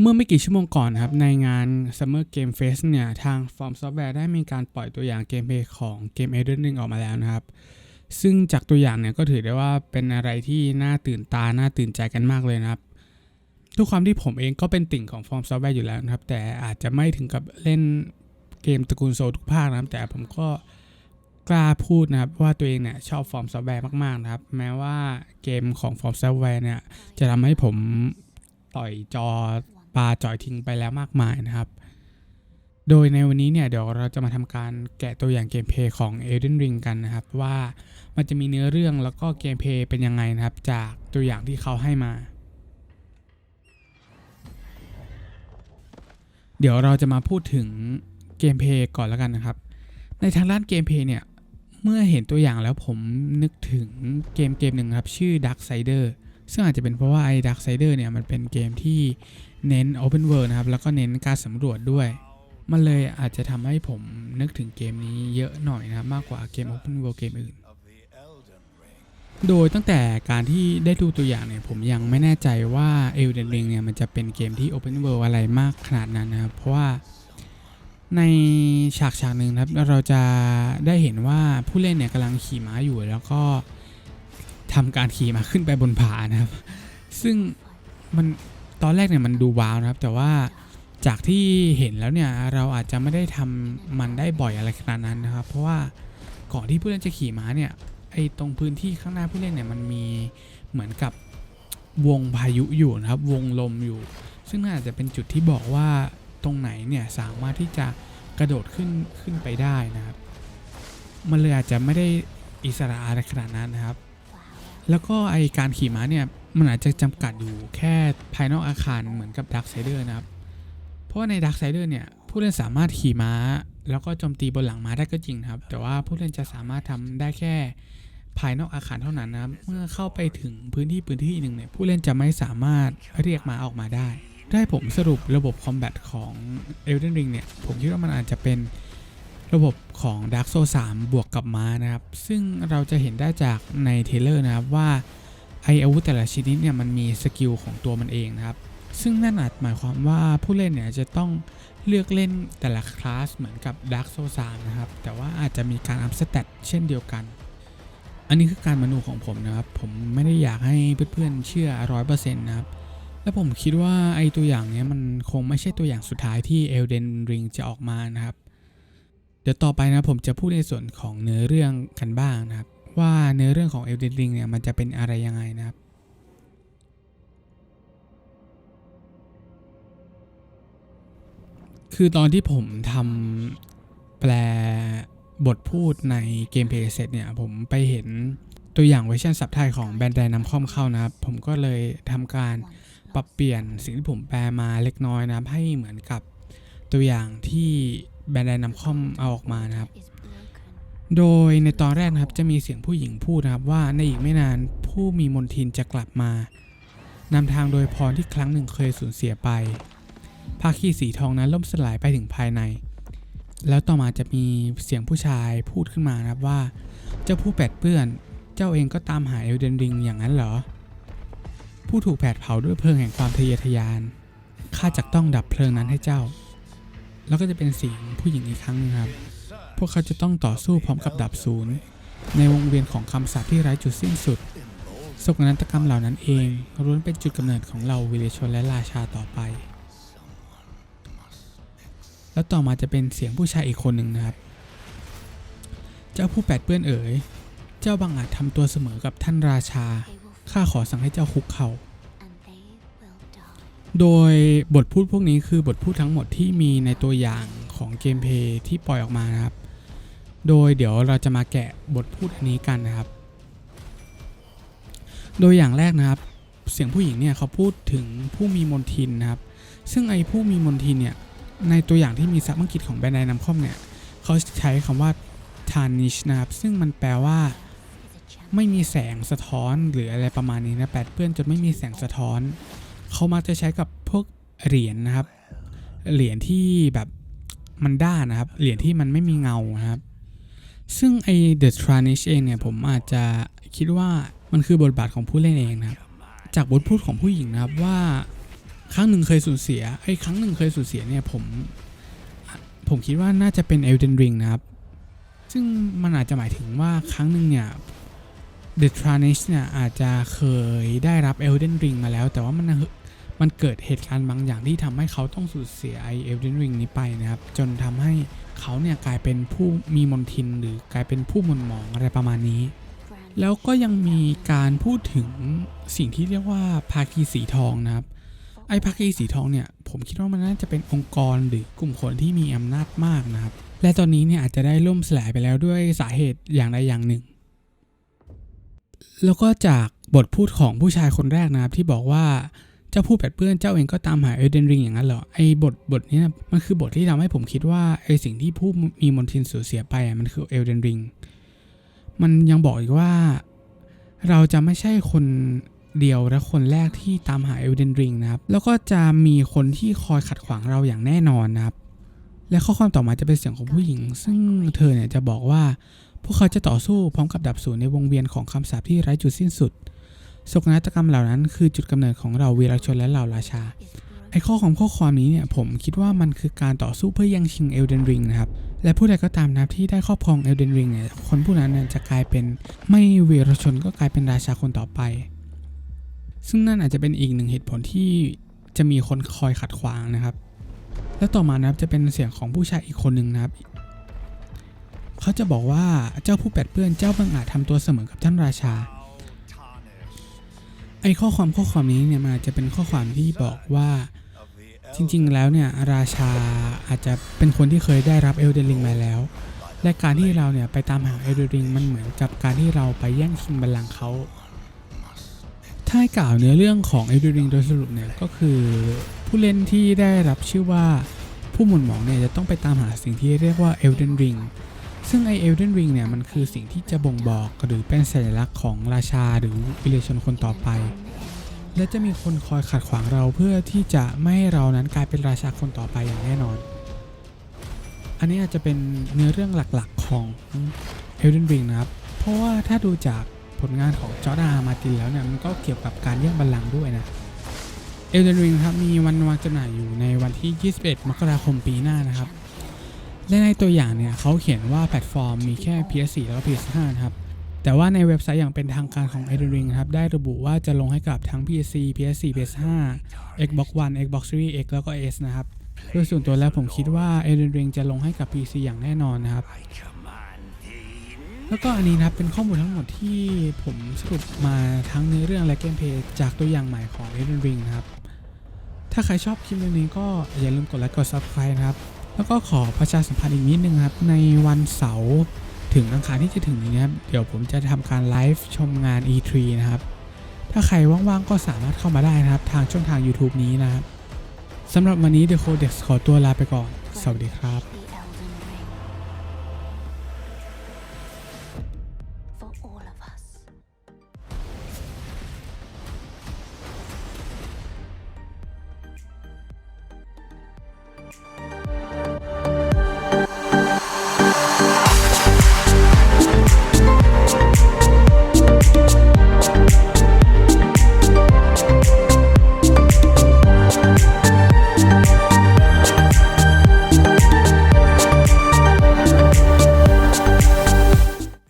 เมื่อไม่กี่ชั่วโมงก่อนครับ ในงาน Summer Game Fest เนี่ยทาง From Software ได้มีการปล่อยตัวอย่างเกมเพลย์ของเกม Elden Ring ออกมาแล้วนะครับ ซึ่งจากตัวอย่างเนี่ยก็ถือได้ว่าเป็นอะไรที่น่าตื่นตา น่าตื่นใจกันมากเลยนะครับทุกความที่ผมเองก็เป็นติ่งของ From Software อยู่แล้วนะครับ แต่อาจจะไม่ถึงกับเล่นเกมตระกูลโซทุกภาคนะครับ แต่ผมก็กล้าพูดนะครับว่าตัวเองเนี่ยชอบ From Software มาก ๆ นะครับ แม้ว่าเกมของ From Software เนี่ยจะทำให้ผมต่อยจอ ปลาจ่อยทิ้งไปแล้วมากมายนะครับ โดยในวันนี้เนี่ยเดี๋ยวเราจะมาทำการแกะตัวอย่างเกมเพย์ของ Elden Ring กันนะครับ ว่ามันจะมีเนื้อเรื่องแล้วก็เกมเพย์เป็นยังไงนะครับ จากตัวอย่างที่เขาให้มา เดี๋ยวเราจะมาพูดถึงเกมเพย์ก่อนแล้วกันนะครับ ในทางด้านเกมเพย์เนี่ยเมื่อเห็นตัวอย่างแล้วผมนึกถึงเกมเกมหนึ่งครับ ชื่อ Darksider ซึ่งอาจจะเป็นเพราะว่าไอ้ Darksider เนี่ยมันเป็นเกมที่เน้น Open World นะครับ แล้วก็เน้นการสำรวจด้วย มันเลยอาจจะทำให้ผมนึกถึงเกมนี้เยอะหน่อยนะครับ มากกว่าเกม Open World เกมอื่น โดยตั้งแต่การที่ได้ดูตัวอย่างเนี่ย ผมยังไม่แน่ใจว่า Elden Ring เนี่ย มันจะเป็นเกมที่ Open World อะไรมากขนาดนั้นนะครับ เพราะว่าในฉากฉากหนึ่งครับเราจะได้เห็นว่าผู้เล่นเนี่ยกำลังขี่ม้าอยู่แล้วก็ ทำการขี่มาขึ้นไปบนผานะครับ ซึ่งมันตอนแรกเนี่ยมันดูว้าวนะครับ แต่ว่าจากที่เห็นแล้วเนี่ยเราอาจจะไม่ได้ทำมันได้บ่อยอะไรขนาดนั้นนะครับ เพราะว่าก่อนที่ผู้เล่นจะขี่ม้าเนี่ยไอ้ตรงพื้นที่ข้างหน้าผู้เล่นเนี่ยมันมีเหมือนกับวงพายุอยู่นะครับ วงลมอยู่ ซึ่งน่าจะเป็นจุดที่บอกว่าตรงไหนเนี่ยสามารถที่จะกระโดดขึ้นขึ้นไปได้นะครับ มันเลยอาจจะไม่ได้อิสระอะไรขนาดนั้นนะครับ แล้วก็ไอการขี่ม้าเนี่ย มันอาจจะจำกัดอยู่แค่ภายนอกอาคารเหมือนกับดักไซเดอร์นะครับ เพราะว่าในดักไซเดอร์เนี่ย ผู้เล่นสามารถขี่ม้า แล้วก็โจมตีบนหลังม้าได้ก็จริงครับ แต่ว่าผู้เล่นจะสามารถทำได้แค่ภายนอกอาคารเท่านั้นนะครับ เมื่อเข้าไปถึงพื้นที่พื้นที่หนึ่งเนี่ยผู้เล่นจะไม่สามารถเรียกม้าออกมาได้ ได้ผมสรุประบบคอมแบทของ Elden Ring เนี่ย ผมคิดว่ามันอาจจะเป็น ระบบของ Dark Souls 3 บวกกับม้านะครับ ซึ่งเราจะเห็นได้จากในเทเลอร์นะครับว่าไออาวุธแต่ละชนิดเนี่ยมันมีสกิลของตัวมันเองนะครับ ซึ่งนั่นอาจหมายความว่าผู้เล่นเนี่ยจะต้องเลือกเล่นแต่ละคลาสเหมือนกับ Dark Souls 3 นะครับ แต่ว่าอาจจะมีการอัพสเตตเช่นเดียวกัน อันนี้คือการมโนของผมนะครับ ผมไม่ได้อยากให้เพื่อนๆเชื่อร้อยเปอร์เซ็นต์นะครับ และผมคิดว่าไอตัวอย่างเนี้ยมันคงไม่ใช่ตัวอย่างสุดท้ายที่ Elden Ring จะออกมานะครับ ดี๋ยวต่อไปนะผมจะพูดในส่วนของเนื้อเรื่องกันบ้างนะครับ ว่าเนื้อเรื่องของ Elden Ring เนี่ยมันจะเป็นอะไรยังไงนะครับคือตอนที่ผมทำแปลบทพูดในเกมเพลย์เสร็จเนี่ย ผมไปเห็นตัวอย่างเวอร์ชันสับไทยของแบรนด์ไดนำคอมเข้านะครับ ผมก็เลยทำการปรับเปลี่ยนสิ่งที่ผมแปลมาเล็กน้อยนะให้เหมือนกับตัวอย่างที่ แบรนด์นำคอมเอาออกมานะครับ โดยในตอนแรกนะครับจะมีเสียงผู้หญิงพูดนะครับว่าในอีกไม่นานผู้มีมนทินจะกลับมานำทางโดยพรที่ครั้งหนึ่งเคยสูญเสียไปภาคีสีทองนั้นล่มสลายไปถึงภายใน แล้วต่อมาจะมีเสียงผู้ชายพูดขึ้นมานะครับว่า เจ้าผู้แปดเปื้อน เจ้าเองก็ตามหาเอลเดนริงอย่างนั้นเหรอ ผู้ถูกแผดเผาด้วยเพลิงแห่งความทะเยอทะยานข้าจักต้องดับเพลิงนั้นให้เจ้า แล้วก็จะเป็นเสียงผู้หญิงอีกครั้งนึงครับ พวกเขาจะต้องต่อสู้พร้อมกับดับศูนย์ในวงเวียนของคำสาปที่ไร้จุดสิ้นสุดโศกนาฏกรรมเหล่านั้นเองล้วนเป็นจุดกำเนิดของเราวิเลชนและราชาต่อไป แล้วต่อมาจะเป็นเสียงผู้ชายอีกคนหนึ่งนะครับ เจ้าผู้แปดเปื้อนเอ๋ย เจ้าบังอาจทำตัวเสมอกับท่านราชา ข้าขอสั่งให้เจ้าคุกเขา่า โดยบทพูดพวกนี้คือบทพูดทั้งหมดที่มีในตัวอย่างของเกมเพย์ที่ปล่อยออกมานะครับ โดยเดี๋ยวเราจะมาแกะบทพูดอันนี้กันนะครับ โดยอย่างแรกนะครับ เสียงผู้หญิงเนี่ยเขาพูดถึงผู้มีมนทินนะครับ ซึ่งไอ้ผู้มีมนทินเนี่ยในตัวอย่างที่มีซับอังกฤษของแบรนด์นำคอมเนี่ยเขาใช้คำว่า tarnish นะครับ ซึ่งมันแปลว่าไม่มีแสงสะท้อนหรืออะไรประมาณนี้นะแปดเปื้อนจนไม่มีแสงสะท้อน เขามักจะใช้กับพวกเหรียญนะครับ เหรียญที่แบบมันด้านนะครับ เหรียญที่มันไม่มีเงานะครับ ซึ่งไอ The Tarnish เองเนี่ยผมอาจจะคิดว่ามันคือบทบาทของผู้เล่นเองนะครับ จากบทพูดของผู้หญิงนะครับว่าครั้งหนึ่งเคยสูญเสียไอ้ครั้งหนึ่งเคยสูญเสียเนี่ยผม ผมคิดว่าน่าจะเป็น Elden Ring นะครับ ซึ่งมันอาจจะหมายถึงว่าครั้งหนึ่งเนี่ย The t r a n i s h เนี่ยอาจจะเคยได้รับ Elden Ring มาแล้ว แต่ว่ามัน มันเกิดเหตุการณ์บางอย่างที่ทำให้เขาต้องสูญเสียไอ Elden Ring นี้ไปนะครับ จนทำให้เขาเนี่ยกลายเป็นผู้มีมนทินหรือกลายเป็นผู้มนหมองอะไรประมาณนี้ แล้วก็ยังมีการพูดถึงสิ่งที่เรียกว่าภาคีสีทองนะครับ ไอ้ภาคีสีทองเนี่ยผมคิดว่ามันน่าจะเป็นองค์กรหรือกลุ่มคนที่มีอำนาจมากนะครับ และตอนนี้เนี่ยอาจจะได้ล่มสลายไปแล้วด้วยสาเหตุอย่างใดอย่างหนึ่ง แล้วก็จากบทพูดของผู้ชายคนแรกนะครับที่บอกว่า จ้าผู้แปดเปื้อนเจ้าเองก็ตามหาเอเดนริงอย่างนั้นเหรอไอ้บทบทนี้นะมันคือบทที่ทำให้ผมคิดว่าไอ้สิ่งที่ผู้มีมนทินสูญเสียไปอะมันคือเอเดนริงมันยังบอกอีกว่า เราจะไม่ใช่คนเดียวและคนแรกที่ตามหาเอลเดนริงนะครับ แล้วก็จะมีคนที่คอยขัดขวางเราอย่างแน่นอนนะครับ และข้อความต่อมาจะเป็นเสียงของผู้หญิง ซึ่งเธอเนี่ยจะบอกว่า พวกเขาจะต่อสู้พร้อมกับดับสูญในวงเวียนของคำสาปที่ไร้จุดสิ้นสุด โศกนาฏกรรมเหล่านั้นคือจุดกำเนิดของเราวีรชนและเหล่าราชา ไอ้ข้อความข้อความนี้เนี่ยผมคิดว่ามันคือการต่อสู้เพื่อย่งชิงเอลเดนริงนะครับ และผู้ใดก็ตามนะที่ได้ครอบครองเอลเดนริงเนี่ยคนผู้นั้นจะกลายเป็นไม่วีรชนก็กลายเป็นราชาคนต่อไป ซึ่งนั่นอาจจะเป็นอีกหนึ่งเหตุผลที่จะมีคนคอยขัดขวางนะครับ และต่อมานะครับจะเป็นเสียงของผู้ชายอีกคนหนึ่งนะครับเขาจะบอกว่าเจ้าผู้แปดเปื้อนเจ้าบังอาจทำตัวเสมอกับท่านราชา ไอ้ข้อความข้อความนี้เนี่ยมันอาจจะเป็นข้อความที่บอกว่าจริงๆ แล้วเนี่ยราชาอาจจะเป็นคนที่เคยได้รับเอลเดนริงมาแล้ว และการที่เราเนี่ยไปตามหาเอลเดนริงมันเหมือนกับการที่เราไปแย่งชิงบัลลังก์เขา ถ้าให้กล่าวเนื้อเรื่องของเอลเดนริงโดยสรุปเนี่ยก็คือผู้เล่นที่ได้รับชื่อว่าผู้หมุนหมองเนี่ยจะต้องไปตามหาสิ่งที่เรียกว่าเอลเดนริง ซึ่งไอเอลเดนริงเนี่ยมันคือสิ่งที่จะบ่งบอกหรือเป็นสัญลักษณ์ของราชาหรือวิเลชนคนต่อไป และจะมีคนคอยขัดขวางเราเพื่อที่จะไม่ให้เรานั้นกลายเป็นราชาคนต่อไปอย่างแน่นอน อันนี้อาจจะเป็นเนื้อเรื่องหลักๆของ Elden Ring นะครับ เพราะว่าถ้าดูจากผลงานของจอร์ดามาตินแล้วเนี่ยมันก็เกี่ยวกับการแย่งบัลลังก์ด้วยนะ Elden Ring ครับมีวันวางจำหน่ายอยู่ในวันที่ 21 มกราคมปีหน้านะครับ และในตัวอย่างเนี่ยเขาเขียนว่าแพลตฟอร์มมีแค่ PS4 แล้วก็ PS5 นะครับ แต่ว่าในเว็บไซต์อย่างเป็นทางการของ e d Ring ครับ ได้ระบุว่าจะลงให้กับทั้ง PS4 PS4 PS5 Xbox One Xbox Series X แล้วก็ S นะครับโดยส่วนตัวแล้วผมคิดว่า e d Ring จะลงให้กับ PC อย่างแน่นอนนะครับ แล้วก็อันนี้นะครับเป็นข้อมูลทั้งหมดที่ผมสรุปมาทั้งเนื้อเรื่องและเกมเพลย์จากตัวอย่างใหม่ของ e d Ring นะครับ ถ้าใครชอบคลิปนี้ก็อย่าลืมกดไลค์กด Subscribe นะครับ แล้วก็ขอประชาสัมพันธ์อีกนิดนึงครับ ในวันเสาร์ถึงอังคารที่จะถึงนี้ครับ เดี๋ยวผมจะทำการไลฟ์ชมงาน E3 นะครับ ถ้าใครว่างๆก็สามารถเข้ามาได้นะครับ ทางช่องทาง YouTube นี้นะครับสำหรับวันนี้ The Codex ขอตัวลาไปก่อน สวัสดีครับ For all of us.